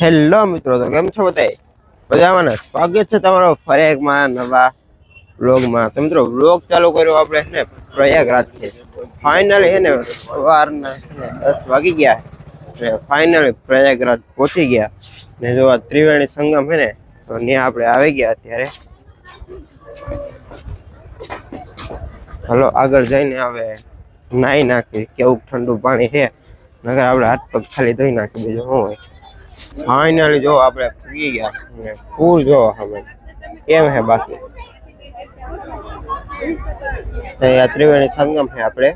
Hello મિત્રો, તો કેમ છો બધા મજામાં સ્વાગત છે તમારો ફરી એક મારા નવા વ્લોગમાં. તો મિત્રો, વ્લોગ ચાલુ કર્યો આપણે છે પ્રયાગરાજથી ફાઇનલી ને, સવારના દસ વાગી ગયા. ને ફાઇનલી પ્રયાગરાજ પહોંચી ગયા. ને જો આ ત્રિવેણી સંગમ છે ને, તો ત્યાં આપણે આવી ગયા અત્યારે. હલો, આગળ જઈને હવે નાહી નાખી. કેવું ઠંડુ પાણી છે. નગર આપણે હાથ પગ ખાલી ધોઈ નાખી, બીજું શું હોય? ફાઇનલી જો આપણે પૂગી ગયા ફૂલ પૂર જો હવે કેમ હે બાકી? અહીંયા ત્રિવેણી સંગમ છે આપણે.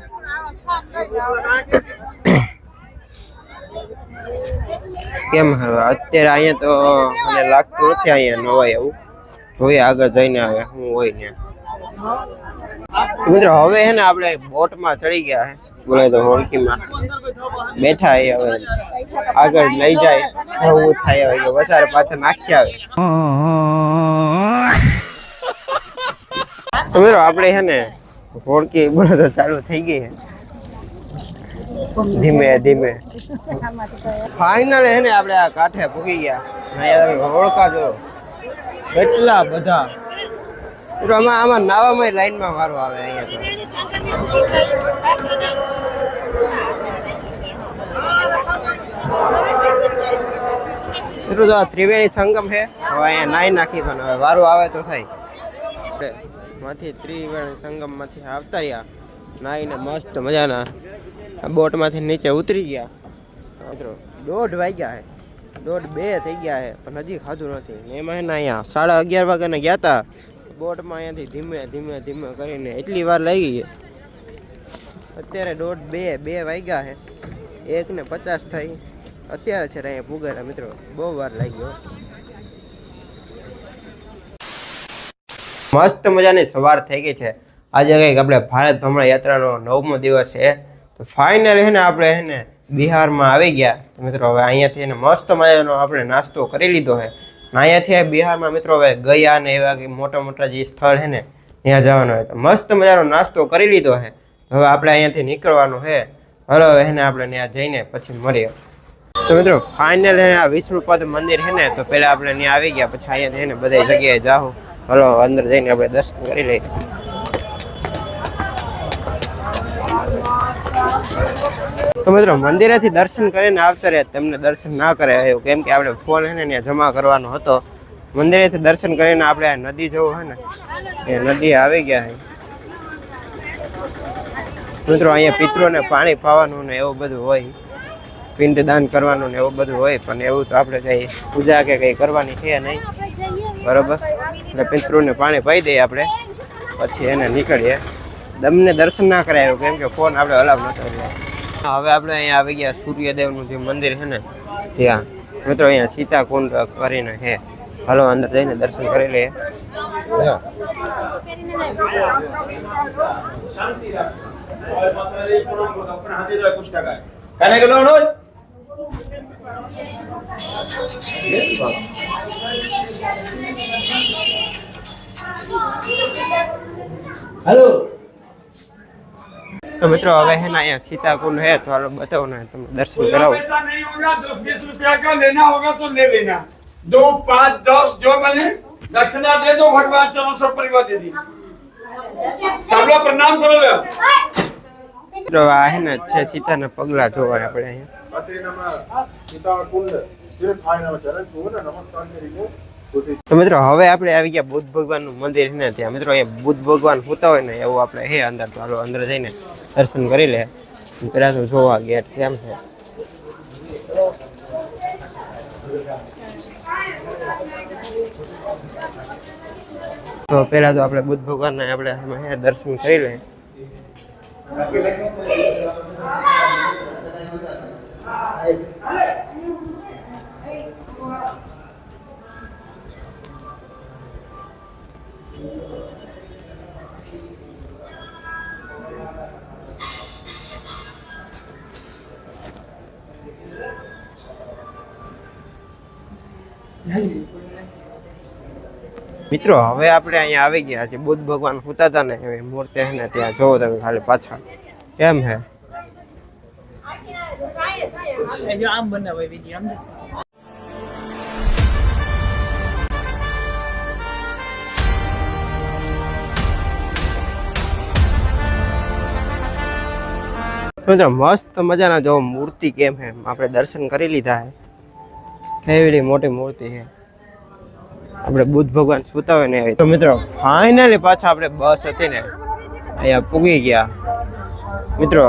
કેમ હવે અત્યારે અહીંયા તો મને લાગતું નથી અહીંયા નવાય એવું. જોઈએ, આગળ જઈને આવે શું હોય ને મિત્રો, હવે હે ને આપણે બોટમાં ચડી ગયા હે. બોલે તો હોળકીમાં બેઠા એ હવે. આગળ લઈ જાય. એવું થાય હવે વધારે પાછા નાખી આવે. તો મિત્રો, આપણે હે ને હોળકી તો ચાલુ થઈ ગઈ છે ધીમે ધીમે. ફાઈનલ હે ને આપણે આ કાંઠે પૂગી ગયા. હોળકા જો કેટલા બધા આમાં આમાં નાવામાં લાઈનમાં વારો આવે અહીંયા તો. આ ત્રિવેણી સંગમ છે. હવે અહીંયા નાઈ નાખી પણ હવે વારો આવે તો થાય. માંથી ત્રિવેણી સંગમમાંથી આવતા રહ્યા. નાઈને મસ્ત મજાના બોટમાંથી નીચે ઉતરી ગયા. મિત્રો દોઢ વાગ્યા છે. દોઢ બે થઈ ગયા છે, પણ હજી ખાધું નથી. એમાં છે અહીંયા સાડા અગિયાર વાગ્યાને ગયા હતા બોટમાં અહીંયાથી ધીમે ધીમે ધીમે કરીને એટલી વાર લાગી ગઈ. અત્યારે દોઢ બે બે વાગ્યા છે. એક પચાસ થઈ. અત્યારે છે અહીંયા પૂગેલા મિત્રો, બહુ વાર લાગી ગયો. મસ્ત મજાની સવાર થઈ ગઈ છે. આજે કંઈક આપણે ભારત ભ્રમણ યાત્રાનો નવમો દિવસ છે. તો ફાઇનલ છે ને આપણે છે ને બિહારમાં આવી ગયા. મિત્રો, હવે અહીંયાથી એને મસ્ત મજાનો આપણે નાસ્તો કરી લીધો છે. અહીંયાથી બિહારમાં મિત્રો હવે ગયા ને એવા કે મોટા મોટા જે સ્થળ છે ને, ત્યાં જવાનું હોય. તો મસ્ત મજાનો નાસ્તો કરી લીધો છે. હવે આપણે અહીંયાથી નીકળવાનું છે. હલો હવે એને આપણે ત્યાં જઈને પછી મળીએ. તો મિત્રો ફાઇનલ આ વિષ્ણુપદ મંદિર છે ને, તો પહેલાં આપણે ત્યાં આવી ગયા, પછી અહીંયા ને બધી જગ્યાએ જાઓ હલો, અંદર જઈને આપણે દર્શન કરી લઈએ. તો મિત્રો, મંદિરેથી દર્શન કરીને આવતા રહ્યા, તેમને દર્શન ના કરે એવું, કેમ કે આપણે ફોન હે ને ત્યાં જમા કરવાનો હતો. મંદિરેથી દર્શન કરીને આપણે આ નદી જવું હોય ને, એ નદી આવી ગયા છે મિત્રો, અહીંયા પિતૃને પાણી પાવાનું ને એવું બધું હોય પિંડદાન કરવાનું ને એવું બધું હોય, પણ એવું તો આપણે કઈ પૂજા કે કઈ કરવાની છે નહીં. બરોબર? એટલે પિતૃને પાણી પાઈ દઈએ આપણે, પછી એને નીકળીએ. દમને દર્શન ના કરાયું કેમ કે ફોન આપણે અલાવ નતો એટલે હવે આપણે અહીંયા આવી ગયા સૂર્યદેવનું જે મંદિર છે ને ત્યાં મિત્રો અહીંયા સીતા કુંડ કરીને છે હાલો અંદર જઈને દર્શન કરી લઈએ কানে গেল নয় हेलो તો મિત્રો હવે છે ને અહીંયા સીતા કુંડ છે તો હાલો બતાવો ને તમને દર્શન કરાવો पैसा नहीं होगा दस बीस रुपया का लेना होगा तो ले लेना दो पाँच दस जो मैंने दक्षिणा दे दो भगवान चलो सब परिवार दे दी सब लोग प्रणाम करो ले મિત્રો આ છે ને છે સીતાના પગલા જોવા આપણે અહીંયા अते नमः सीता कुंड सिर्फ भाई नमः चरण छुओ ना नमस्कार करीने પોતે તો મિત્રો હવે આપણે આવી ગયા બુદ્ધ ભગવાનનું મંદિર છે ને ત્યાં મિત્રો અહીંયા બુદ્ધ ભગવાન હોતા હોય ને એવું આપણે હે અંદર તો હાલો અંદર જઈને દર્શન કરી લે. પેલા તો જોવા ગેટ કેમ છે. તો પેલા તો આપણે બુદ્ધ ભગવાનના આપણે દર્શન કરી લે. મિત્રો હવે આપણે અહીંયા આવી ગયા છે બુદ્ધ ભગવાન હોતા હતા ને એ મૂર્તિ ને ત્યાં જોવો તમે ખાલી પાછા. કેમ હે મસ્ત મજાના જો મૂર્તિ કેમ હે આપણે દર્શન કરી લીધા હે કેવી મોટી મૂર્તિ છે. આપણે બુદ્ધ ભગવાન સુતા હોય ને તો મિત્રો ફાઇનલી પાછા આપણે બસ હતી ને, અહીંયા પૂગી ગયા. મિત્રો,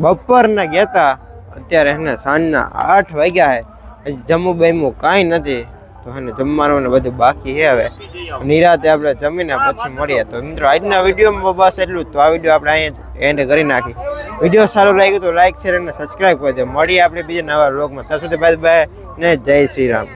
બપોરના ગયા હતા અત્યારે એને સાંજના આઠ વાગ્યા છે હજી જમવું બેમવું કાંઈ નથી. તો અને જમવાનું ને બધું બાકી છે હવે. નિરાતે આપણે જમીને પછી મળીએ. તો મિત્રો, આજના વિડીયોમાં બસ એટલું તો આ વીડિયો આપણે અહીંયા એન્ડ કરી નાખી વીડિયો સારો લાગ્યો તો લાઈક શેર અને સબસ્ક્રાઈબ કરજો. મળીએ આપણે બીજા નવા રોગમાં ત્યાં સુધી બાય બાય ને જય શ્રી રામ.